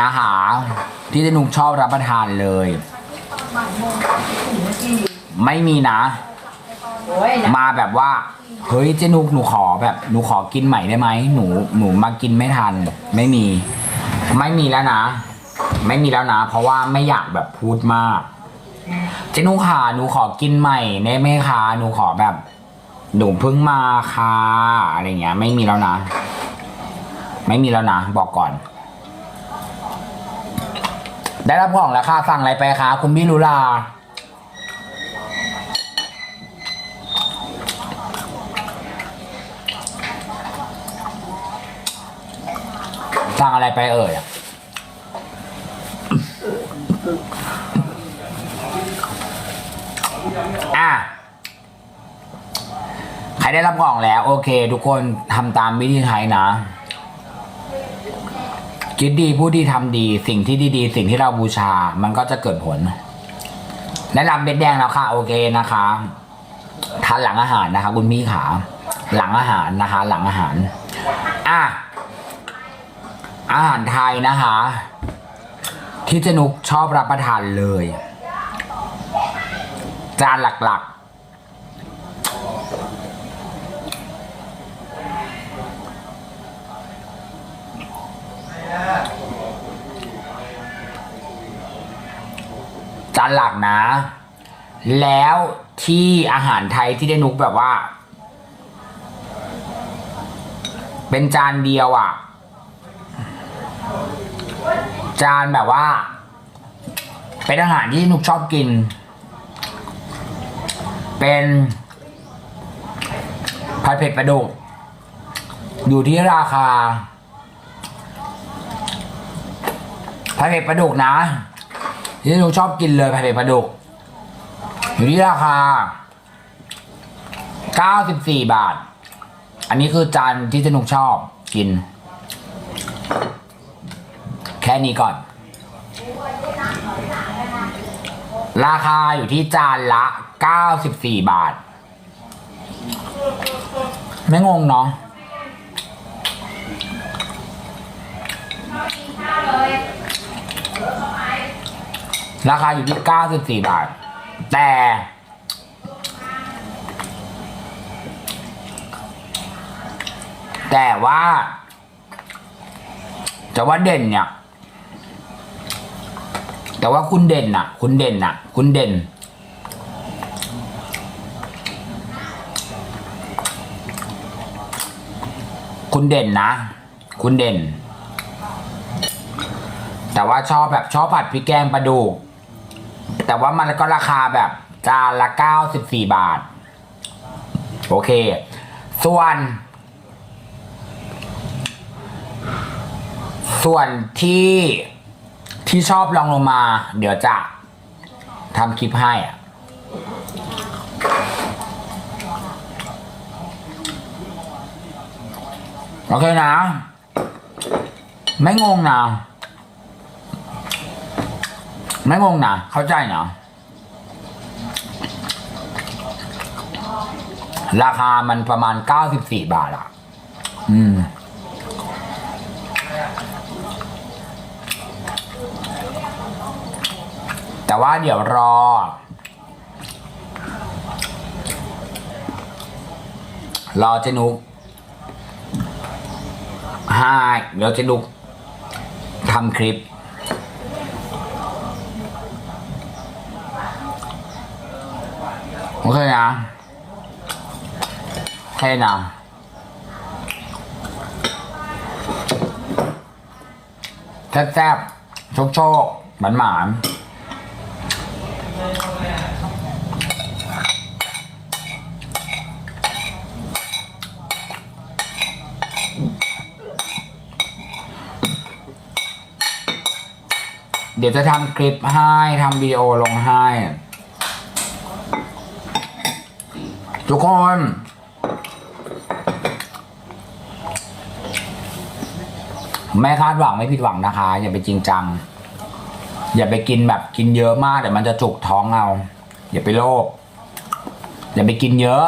นะคะที่เจนุกชอบรับประทานเลย ไม่มีนะโอ้ยนะ มาแบบว่า เฮ้ยเจนุกหนูขอแบบหนูขอกินใหม่ได้ไหมหนูหนูมากินไม่ทัน ไม่มี ไม่มีแล้วนะ ไม่มีแล้วนะ เพราะว่าไม่อยากแบบพูดมาก เจนุกค่ะหนูขอกินใหม่ได้ไหมคะหนูขอแบบ หนูเพิ่งมาค่ะอะไรเงี้ย ไม่มีแล้วนะ ไม่มีแล้วนะ บอกก่อน ได้รับของแล้วค่ะสั่งอะไรไปคะคุณพี่ลุลาสั่งอะไรไปเอ่ยอะอะใครได้รับกล่องแล้ว โอเค ทุกคนทำตามวิธีไทยนะ คิดดีพูดดีทำดี สิ่งที่ดีๆ สิ่งที่เราบูชา มันก็จะเกิดผลได้รับเบ็ดแดงแล้วค่ะโอเคนะคะทานหลังอาหารนะคะ คุณพี่ขา หลังอาหารนะคะ หลังอาหาร อะอาหารไทยนะคะ ที่เจนุกชอบรับประทานเลย จานหลักๆ จานหลักนะ แล้วที่อาหารไทยที่เจนุกแบบว่า เป็นจานเดียวอะ จานแบบว่า เป็นอาหารที่นุกชอบกิน เป็นผัดเผ็ดปลาดุกอยู่ที่ราคาผัดเผ็ดปลาดุกนะ ที่หนุกชอบกินเลยผัดเผ็ดปลาดุก อยู่ที่ราคา 94 บาท อันนี้คือจานที่สนุกชอบกิน แค่นี้ก่อน ราคาอยู่ที่จานละ 94 บาท ไม่งงเนาะ ราคาอยู่ที่ 94 บาท แต่ แต่ว่าจะว่าเด่นเนี่ย แต่ว่าคุณเด่นน่ะ คุณเด่นน่ะ คุณเด่น คุณเด่นนะ คุณเด่น แต่ว่าชอบแบบชอบผัดพริกแกงปลาดุก แต่ว่ามันก็ราคาแบบจานละเก้าสิบสี่บาท โอเค ส่วน ส่วนที่ที่ชอบลองลงมา เดี๋ยวจะทำคลิปให้อะโอเคนะ ไม่งงนะ ไม่งงนะเข้าใจนะราคามันประมาณ94บาทอะอืม แต่ว่าเดี๋ยวรอ รอเจนุกให้เดี๋ยวเจนุกทำคลิป โอเคนะแค่นะแซ่บๆ โชคโชคหวานหวานเดี๋ยวจะทำคลิปให้ทำวิดีโอลงให้ ทุกคน ไม่คาดหวังไม่ผิดหวังนะคะ อย่าไปจริงจัง อย่าไปกินแบบกินเยอะมากเดี๋ยวมันจะจุกท้องเอา อย่าไปโลภอย่าไปกินเยอะ